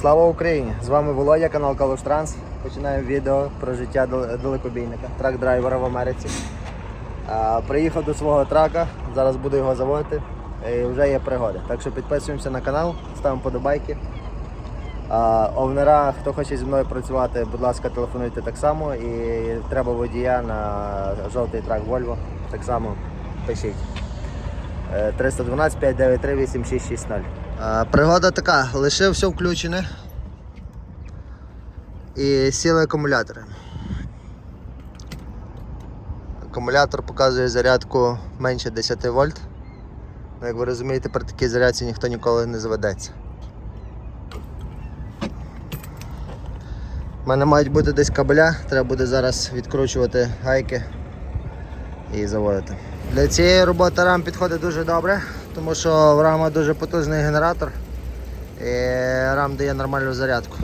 Слава Україні! З вами Володя, канал Калуш Транс. Починаємо відео про життя далекобійника, трак-драйвера в Америці. Приїхав до свого трака, зараз буду його заводити. І вже є пригоди. Так що підписуємося на канал, ставимо подобайки. Овнера, хто хоче зі мною працювати, будь ласка, телефонуйте так само. І треба водія на жовтий трак Volvo. Так само пишіть. Е, 312 593 8660. Пригода така, лишив все включене і сіли акумулятори. Акумулятор показує зарядку менше 10 вольт. Ну, Як ви розумієте, при такій зарядці ніхто ніколи не заведеться. У мене мають бути десь кабеля, треба буде зараз відкручувати гайки і заводити. Для цієї роботи рам підходить дуже добре, тому що в рама дуже потужний генератор і рам дає нормальну зарядку.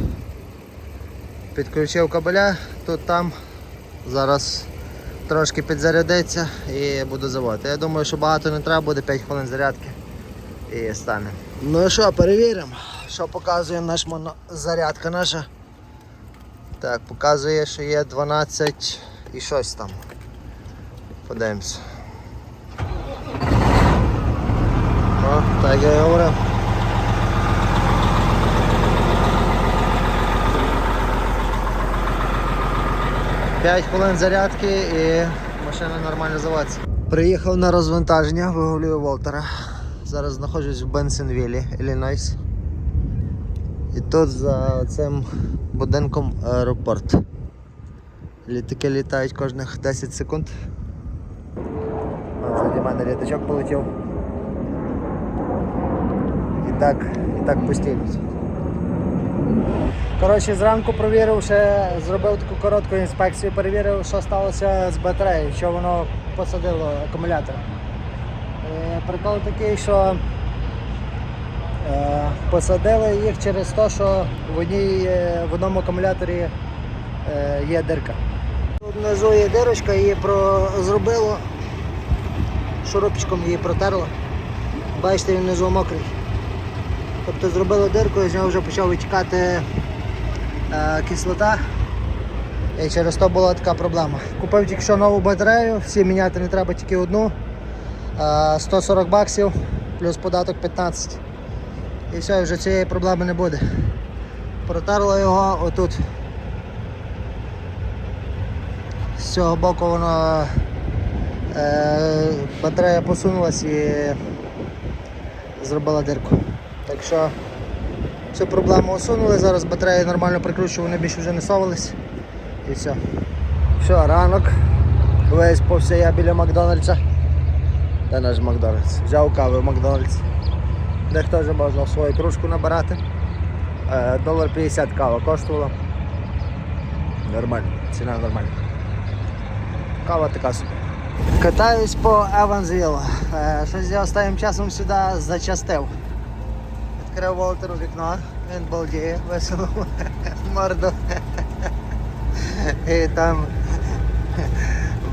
Підключив кабеля, тут там, зараз трошки підзарядиться і буду заводити. Я думаю, що багато не треба, буде 5 хвилин зарядки і стане. Ну що, перевіримо, що показує наш моно... зарядка наша. Так, показує, що є 12 і щось там. Подивимось. О, так я і говорив. П'ять хвилин зарядки і машина нормально заводиться. Приїхав на розвантаження, вигулюю Волтера. Зараз знаходжусь в Бенсенвілі, Іллінойс. І тут за цим будинком аеропорт. Літаки літають кожних 10 секунд. От Ззаді мене літачок полетів. Так, і так постійно. Коротше, зранку провірив, ще зробив таку коротку інспекцію, перевірив, що сталося з батареєю, що воно посадило акумулятор. Е, Прикол такий, що е, посадили їх через те, що в, одній, е, в одному акумуляторі є дирка. Тут внизу є дирочка, її про... зробило, шурупчиком її протерло. Бачите, він внизу мокрий. Тобто зробили дирку і з нього вже почав витікати е, кислота. І через то була така проблема. Купив тільки що нову батарею, всі міняти не треба тільки одну. Е, 140 баксів плюс податок 15. І все, вже цієї проблеми не буде. Протерло його отут. З цього боку воно е, батарея посунулась і зробила дирку. Так що цю проблему усунули, зараз батареї нормально прикручую, вони більше вже не совались. І все. Що, ранок. Весь повся я біля Макдональдса. Де наш Макдональдс? Взяв кави в Макдональдс. Дехто вже можна свою кружку набирати. Е, Долар 50 кава коштувала. Нормально, ціна нормальна. Кава така собі. Катаюсь по Еванзвілу. Щось я останнім часом сюди зачастив. Відкрив Волтеру вікно, він балдіє, весело морду. І там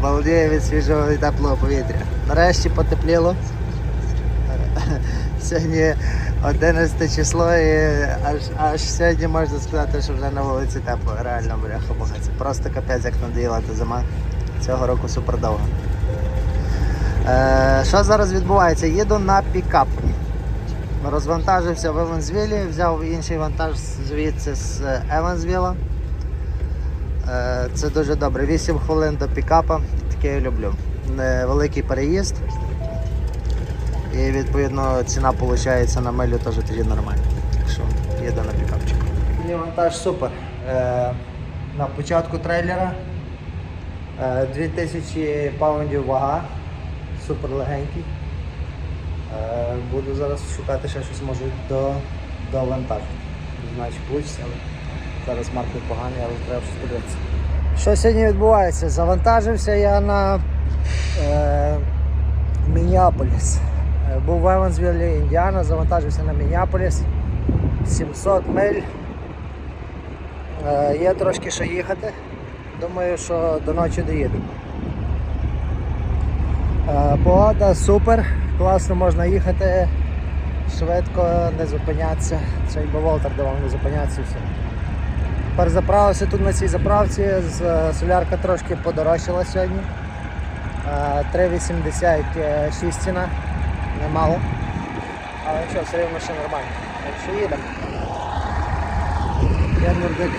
балдіє від свіжого і теплого повітря. Нарешті потепліло. Сьогодні 11 число і аж, аж сьогодні можна сказати, що вже на вулиці тепло. Реально бляха муха. Це просто капець як надоїла та зима. Цього року супер довго. Е, що зараз відбувається? Їду на пікап. Розвантажився в Евансвілі, взяв інший вантаж звідси з Евансвіла. Е, Це дуже добре. 8 хвилин до пікапа, таке я люблю. Невеликий переїзд. І відповідно ціна виходить на милю теж тоді нормально. Так що їду на пікапчик. Мій вантаж супер. Е, На початку трейлера е, 2000 паундів вага, супер легенький. Е, Буду зараз шукати ще щось може до, до вантажу. Не знаю, чи вийде, але зараз маркер поганий, але треба щось подивитися. Що сьогодні відбувається? Завантажився я на е, Мініаполіс. Е, Був в Евансвіллі, Індіана, завантажився на Мініаполіс. 700 миль. Е, Є трошки що їхати. Думаю, що до ночі доїду. Е, Погода супер, класно можна їхати. швидко, не зупинятися. Це якби Волтер давав не зупинятися все. Тепер заправився тут на цій заправці, е, солярка трошки подорожчала сьогодні. Е, 3,86 ціна, немало. Але що, все рівно ще нормально. Так що їдемо. Январдик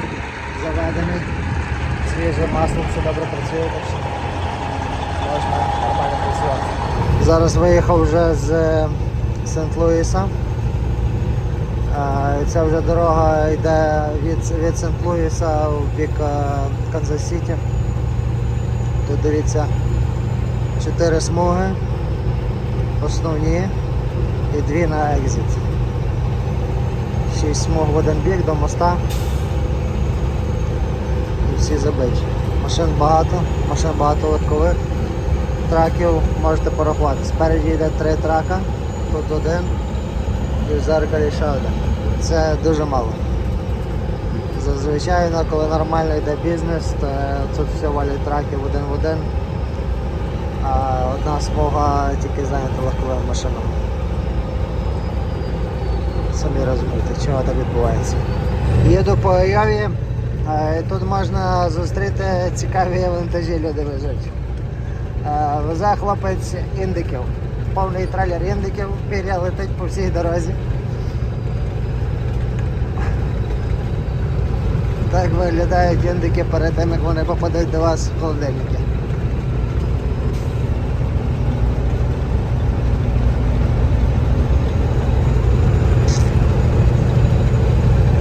заведений, свіже масло, все добре працює, так що можна нормально працювати. Зараз виїхав вже з е, Сент-Луіса. Ця вже дорога йде від, від Сент-Луіса в бік е, Канзас-Сіті. Тут дивіться чотири смуги, основні і дві на екзит. Шість смуг в один бік до моста. І всі забиті. Машин багато, машин багато легкових. Траків можете порахувати. Спереді йде три трака, тут один і в зеркалі ще один. Це дуже мало. Зазвичай, ну, коли нормально йде бізнес, то тут все валять траки один в один. А одна смуга тільки зайнята легковими машинами. Самі розумієте, чого так відбувається. Їду по Айові, е, тут можна зустріти цікаві вантажі люди везуть. Е, Везе хлопець індиків. Повний трейлер індиків, пір'я летить по всій дорозі. Так виглядають індики перед тим, як вони попадуть до вас в холодильники.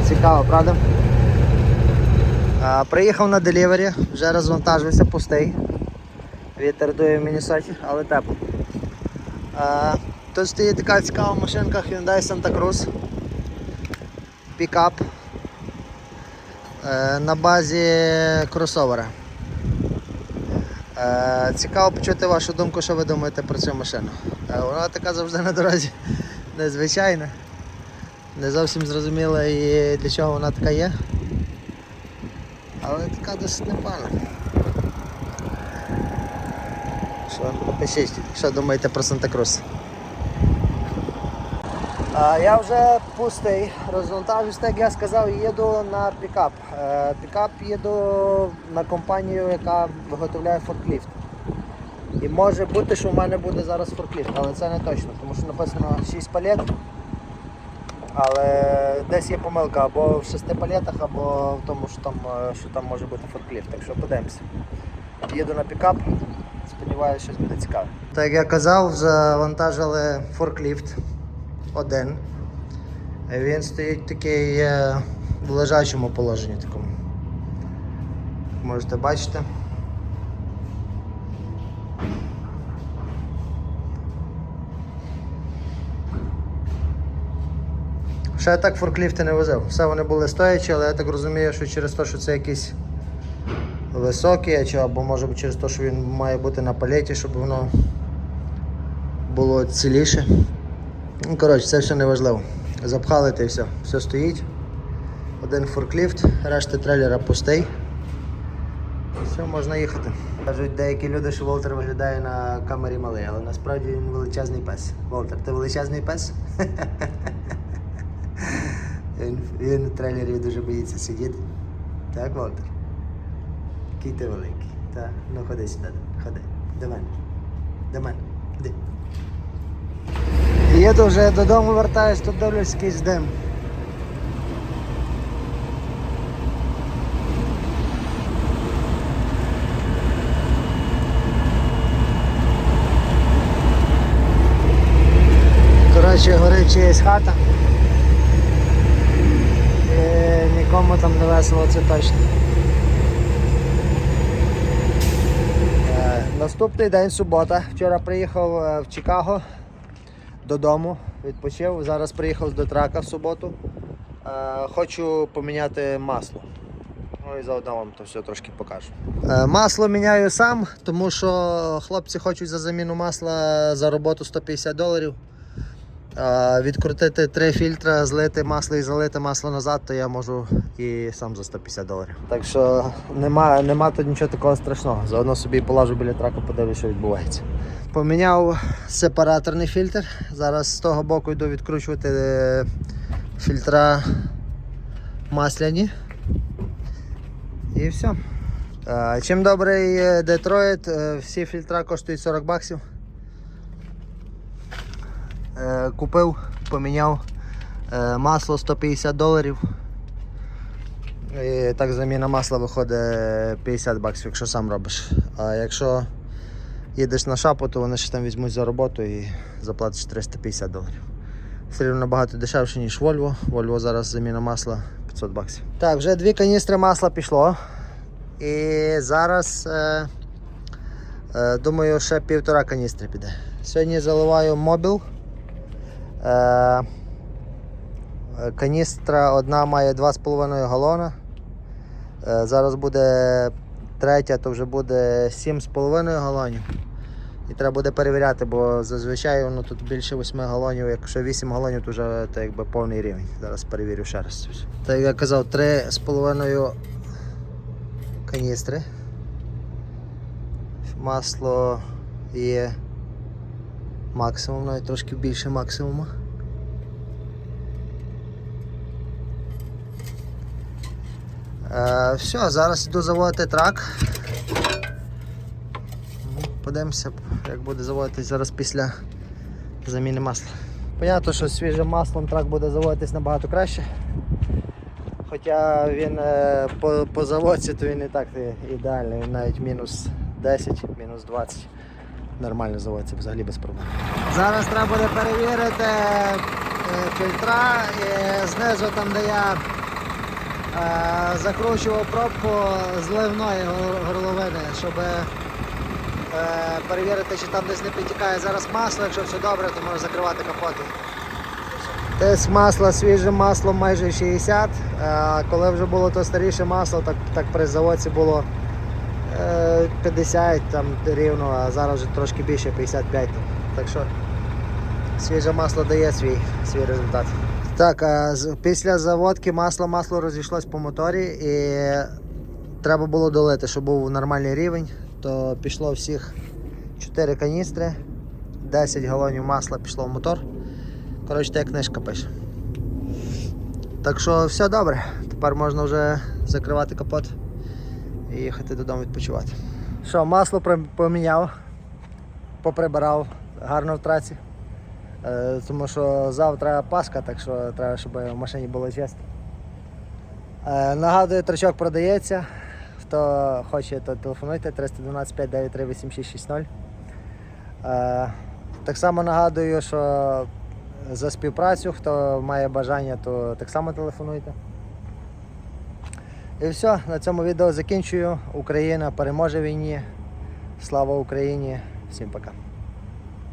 Цікаво, правда? Приїхав на делівері, вже розвантажився пустий. Вітер дує в Міннесоті, але тепло. А, тут стоїть така цікава машинка Hyundai Santa Cruz. Пікап е, на базі кросовера. Е, цікаво почути вашу думку, що ви думаєте про цю машину. Е, вона така завжди на дорозі незвичайна. Не зовсім зрозуміла і для чого вона така є. Але така досить непогана. Що, напишіть, що думаєте про Санта-Крус. Я вже пустий, розвантажуюсь, так як я сказав, їду на пікап. Е, пікап їду на компанію, яка виготовляє форкліфт. І може бути, що в мене буде зараз форкліфт, але це не точно, тому що написано 6 палет. Але десь є помилка або в 6 палетах, або в тому, що там, е, що там може бути форкліфт. Так що подивимося. Їду на пікап, сподіваюся, щось буде цікаве. Так як я казав, завантажили форкліфт один. Він стоїть такий е, в лежачому положенні такому. Можете бачити. Ще я так форкліфти не возив. Все вони були стоячі, але я так розумію, що через те, що це якийсь високий, чи або може через те, що він має бути на палеті, щоб воно було ціліше. Ну, коротше, це все не важливо. Запхали та і все. Все стоїть. Один форкліфт, решта трейлера пустий. Все, можна їхати. Кажуть деякі люди, що Волтер виглядає на камері малий, але насправді він величезний пес. Волтер, ти величезний пес? Він, в трейлері дуже боїться сидіти. Так, Волтер? Який великий. Так, ну ходи сюди, ходи. До мене. До мене. Іди. Їду вже додому вертаюсь, тут дивлюсь якийсь дим. Коротше, горить чиясь хата. І нікому там не весело, це точно. Е, Наступний день субота. Вчора приїхав е, в Чикаго додому, відпочив. Зараз приїхав до трака в суботу. Е, Хочу поміняти масло. Ну і заодно вам то все трошки покажу. Е, Масло міняю сам, тому що хлопці хочуть за заміну масла за роботу 150 доларів. Відкрутити три фільтри, злити масло і залити масло назад, то я можу і сам за 150 доларів. Так що нема, нема тут нічого такого страшного. Заодно собі полажу біля траку, подивлюсь, що відбувається. Поміняв сепараторний фільтр. Зараз з того боку йду відкручувати е, фільтра масляні. І все. Чим добрий е, Детройт, е, всі фільтра коштують 40 баксів. Е, Купив, поміняв е, масло 150 доларів. І так заміна масла виходить 50 баксів, якщо сам робиш. А якщо їдеш на шапу, то вони ще там візьмуть за роботу і заплатиш 350 доларів. Все рівно набагато дешевше, ніж Volvo. Volvo зараз заміна масла 500 баксів. Так, вже дві каністри масла пішло. І зараз е, е, думаю, ще півтора каністри піде. Сьогодні заливаю мобіл. Е, каністра одна має 2,5 галона. Е, зараз буде третя, то вже буде 7,5 галонів. І треба буде перевіряти, бо зазвичай воно тут більше 8 галонів, якщо 8 галонів, то вже то якби повний рівень. Зараз перевірю ще раз. Так як я казав, 3,5 каністри. Масло є максимум, навіть трошки більше максимуму. Е, все, зараз йду заводити трак. Ну, Подивимося, як буде заводитись зараз після заміни масла. Понятно, що свіжим маслом трак буде заводитись набагато краще. Хоча він е, по, по заводці, то він і так ідеальний, він навіть мінус 10, мінус 20. Нормально заводиться, взагалі без проблем. Зараз треба буде перевірити е, фільтра і знизу там, де я е, закручував пробку зливної горловини, щоб е, перевірити, чи там десь не підтікає зараз масло. Якщо все добре, то можна закривати капот. Тиск масла свіжим маслом майже 60. А коли вже було то старіше масло, так, так при заводці було 50 там рівно, а зараз вже трошки більше 55. Так що свіже масло дає свій, свій результат. Так, після заводки масло, масло розійшлось по моторі і треба було долити, щоб був нормальний рівень, то пішло всіх 4 каністри, 10 галонів масла пішло в мотор. Коротше, як книжка пише. Так що все добре. Тепер можна вже закривати капот і їхати додому відпочивати. Що, масло поміняв, поприбирав гарно в траці. Е, тому що завтра Пасха, так що треба, щоб в машині було чисто. Е, нагадую, трачок продається. Хто хоче, то телефонуйте 312 593 8660. Е, так само нагадую, що за співпрацю, хто має бажання, то так само телефонуйте. І все, на цьому відео закінчую. Україна переможе війні. Слава Україні! Всім пока.